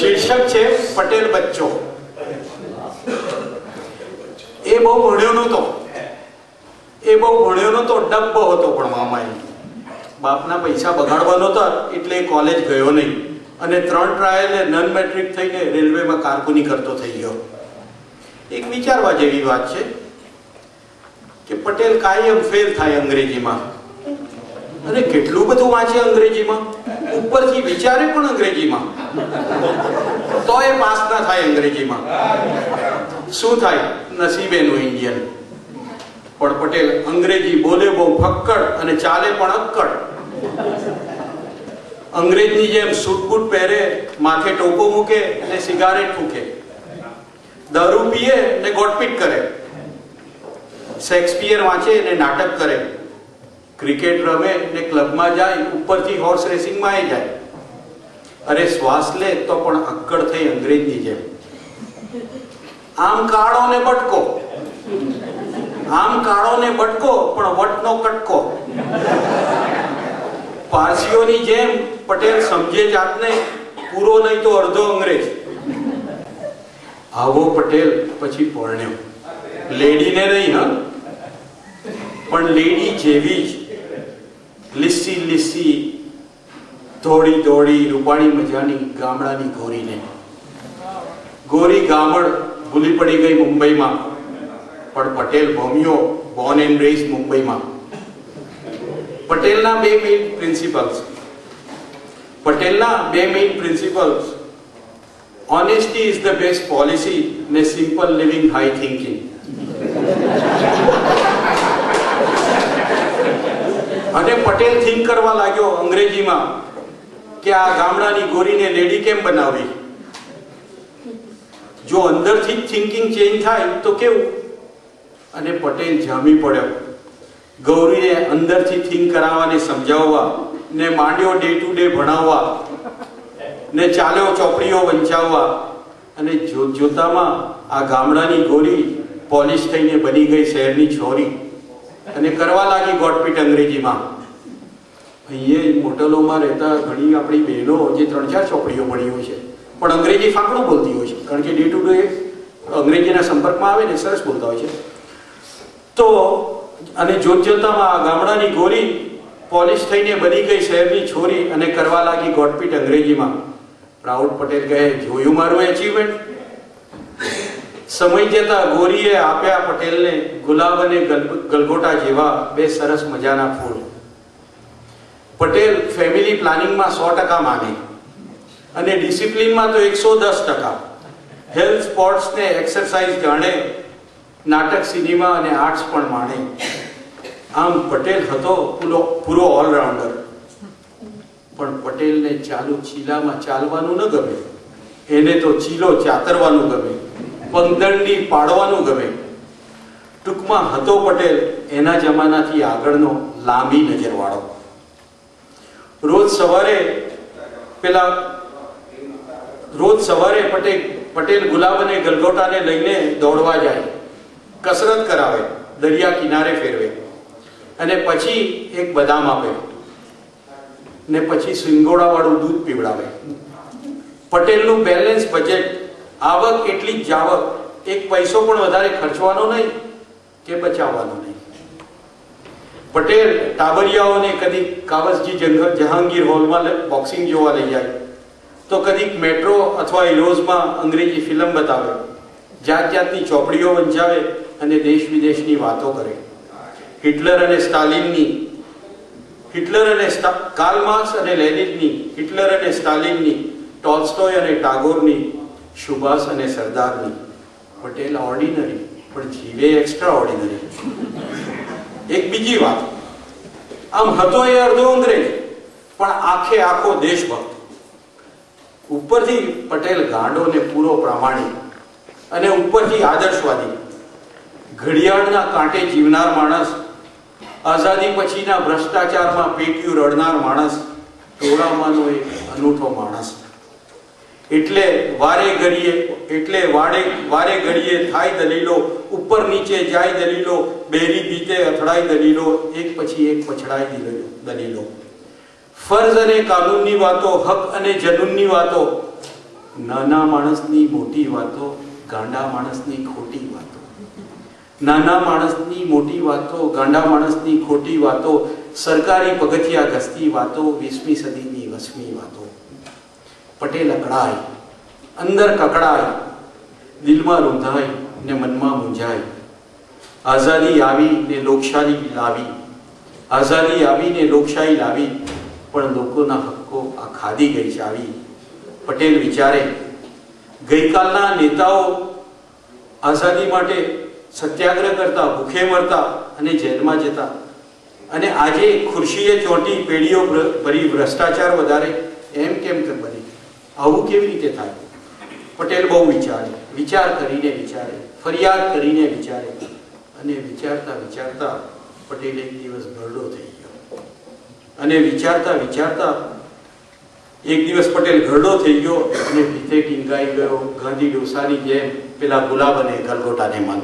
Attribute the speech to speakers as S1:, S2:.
S1: શીર્ષક છે પટેલ બચ્ચો. એ બહુ ભણ્યો નહોતો. એ બહુ ભણ્યો નહોતો, ડબ્બો હતો પણ મામાએ. બાપના પૈસા બગાડવા નહોતા, એટલે કોલેજ ગયો નહીં. અને ત્રણ ટ્રાયલે નન મેટ્રિક થઈને રેલવેમાં કારકુની કરતો થઈ ગયો. એક વિચારવા જેવી વાત છે કે પટેલ કાયમ ફેલ થાય અંગ્રેજીમાં. અને કેટલું બધું વાંચે અંગ્રેજીમાં? ઉપરથી વિચારે પણ અંગ્રેજીમાં. તો એ પાસ ના થાય અંગ્રેજીમાં. શું થાય? નસીબેનું ઇન્ડિયન પણ પટેલ, અંગ્રેજી બોલે બહુ ફક્કડ અને ચાલે પણ અક્કડ. અંગ્રેજની જેમ સૂટબૂટ પહેરે, માથે ટોપો મૂકે અને સિગારેટ ફૂકે. દારૂ પીએ ને ગોટપીટ કરે. શેક્સપિયર વાંચે અને નાટક કરે. ક્રિકેટ રમે ને ક્લબમાં જાય, ઉપરથી હોર્સ રેસિંગમાં આવી જાય. અરે શ્વાસ લે તો પણ અક્કડ થઈ અંગ્રેજની જેમ. આમ કાળો ને બટકો. આમ કાળો ને બટકો, પણ વટનો કટકો. પારસીઓની જેમ પટેલ સમજે જાતને પૂરો નહીં તો અડધો અંગ્રેજ. આવો પટેલ, પછી પરણ્યો લેડીને નહીં, હા? પણ લેડી જેવી જ. લીસી લીસી દોડી દોડી રૂપાણી મજાની ગામડાની ગોરીને ગોરી ગામડ ભૂલી પડી ગઈ મુંબઈમાં પણ પટેલ ભમ્યો બોર્ન એન્ડ રેસ મુંબઈમાં પટેલના બે મેઇન પ્રિન્સિપલ્સ પટેલના બે main principles honesty is the best policy ને સિમ્પલ લિવિંગ હાઈ થિંકિંગ અને think કરવા લાગ્યો અંગ્રેજીમાં કે આ ગામડાની ગોરીને લેડી કેમ બનાવી? જો અંદરથી થિંકિંગ ચેન્જ થાય તો કેવું? અને પટેલ જામી પડ્યો. ગૌરીને અંદરથી થિંક કરાવવાને સમજાવવા ને માંડ્યો ડે ટુ ડે ભણાવવા ને ચાલ્યો ચોપડીઓ વંચાવવા અને જોતામાં આ ગામડાની ગોરી પોલિશ થઈને બની ગઈ શહેરની છોરી અને કરવા લાગી ગોટપીટ અંગ્રેજીમાં. અહીંયા હોટલોમાં રહેતા ઘણી આપણી બહેનો જે ત્રણ ચાર ચોપડીઓ ભણી હોય છે, પણ અંગ્રેજી ફાંકડું બોલતી હોય છે. કારણ કે ડે ટુ ડે અંગ્રેજીના સંપર્કમાં આવે ને સરસ બોલતા હોય છે. તો, અને જોત જોતામાં ગામડાની ગોરી પોલિશ થઈને બની ગઈ શહેરની છોરી અને કરવા લાગી ગોટપીટ અંગ્રેજીમાં. પ્રાઉડ પટેલ કહે, જોયું મારું એચિવમેન્ટ સમય જતા ગોરીએ આપ્યા પટેલને ગુલાબ અને ગલ- ગલગોટા જેવા બે સરસ મજાના ફૂલ. પટેલ ફેમિલી પ્લાનિંગમાં સો ટકા માને અને ડિસિપ્લિનમાં તો એકસો દસ ટકા. હેલ્થ સ્પોર્ટ્સને એક્સરસાઇઝ જાણે નાટક સિનેમા અને આર્ટ્સ પણ માણે. આમ પટેલ હતો પૂરો પૂરો ઓલરાઉન્ડર પણ પટેલને ચાલુ ચીલામાં ચાલવાનું ન ગમે. એને તો ચીલો ચાતરવાનું ગમે. પંદરડી પાડવાનું ગમે. ટૂંકમાં હતો પટેલ એના જમાનાથી આગળનો લાંબી નજરવાળો. રોજ સવારે પેલા રોજ સવારે પટેલ પટેલ ગુલાબ અને ગલગોટાને લઈને દોડવા જાય. કસરત કરાવે, દરિયા કિનારે ફેરવે. અને પછી એક બદામ આપે. ને પછી સિંગોડાવાળું દૂધ પીવડાવે. પટેલનું બેલેન્સ બજેટ આવક એટલી જ જાવક, એક પૈસો પણ વધારે ખર્ચવાનો નહીં કે બચાવવાનો નહીં. પટેલ ટાબરિયાઓને કદીક કાવસજી જંગલ જહાંગીર હોલમાં બોક્સિંગ જોવા લઈ જાય તો કદીક મેટ્રો અથવા હિરોઝમાં અંગ્રેજી ફિલ્મ બતાવે. જાત જાતની ચોપડીઓ વંચાવે અને દેશ વિદેશની વાતો કરે. હિટલર અને સ્ટાલિનની હિટલર અને કાર્લ માર્ક્સ અને લેનિનની હિટલર અને સ્ટાલિનની ટોલ્સ્ટોય અને ટાગોરની સુભાષ અને સરદારની પટેલ ઓર્ડિનરી પણ જીવે એક્સ્ટ્રા ઓર્ડિનરી એક બીજી વાત. આમ હતો એ અડધો અંગ્રેજ, પણ આખે આખો દેશભક્ત. ઉપરથી પટેલ ગાંડો ને પૂરો પ્રામાણિક અને ઉપરથી આદર્શવાદી. ઘડિયાળના કાંટે જીવનાર માણસ, આઝાદી પછીના ભ્રષ્ટાચારમાં પેટ્યું રડનાર માણસ, ટોળામાંનો એક અનૂઠો માણસ. એટલે વારે ઘડીએ એટલે વાડે વારે ઘડીએ થાય દલીલો, ઉપર નીચે જાય દલીલો, બેરી બીતે અથડાય દલીલો, એક પછી એક પછડાય દલીલો. ફર્જ અને કાનૂનની વાતો, હક અને જનૂનની વાતો, નાના માણસની મોટી વાતો, ગાંડા માણસની ખોટી વાતો. નાના માણસની મોટી વાતો, ગાંડા માણસની ખોટી વાતો, સરકારી પગથિયા ઘસતી વાતો, વીસમી સદીની વસમી વાતો. પટેલ અકળાય. અંદર કકડાય, દિલમાં રૂંધાય ને મનમાં મૂંઝાય. આઝાદી આવી ને લોકશાહી લાવી. આઝાદી આવી ને લોકશાહી લાવી, પણ લોકોના હક્કો આ ખાધી ગઈ ચાવી. પટેલ વિચારે, ગઈકાલના નેતાઓ આઝાદી માટે સત્યાગ્રહ કરતા, ભૂખે મરતા અને જેલમાં જતા. અને આજે ખુરશીએ ચોંટી, પેઢીઓ ભરી ભ્રષ્ટાચાર વધારે, એમ કેમ બની? આવું કેવી રીતે થાય? પટેલ બહુ વિચારે, વિચાર કરીને વિચારે, ફરિયાદ કરીને વિચારે અને વિચારતા વિચારતા પટેલ એક દિવસ ઘરડો થઈ ગયો. અને વિચારતા વિચારતા એક દિવસ પટેલ ઘરડો થઈ ગયો અને ભીતે ટીંગાઈ ગયો, ગાંધી ડોસાની જેમ પેલા ગુલાબ અને ગલગોટાને મન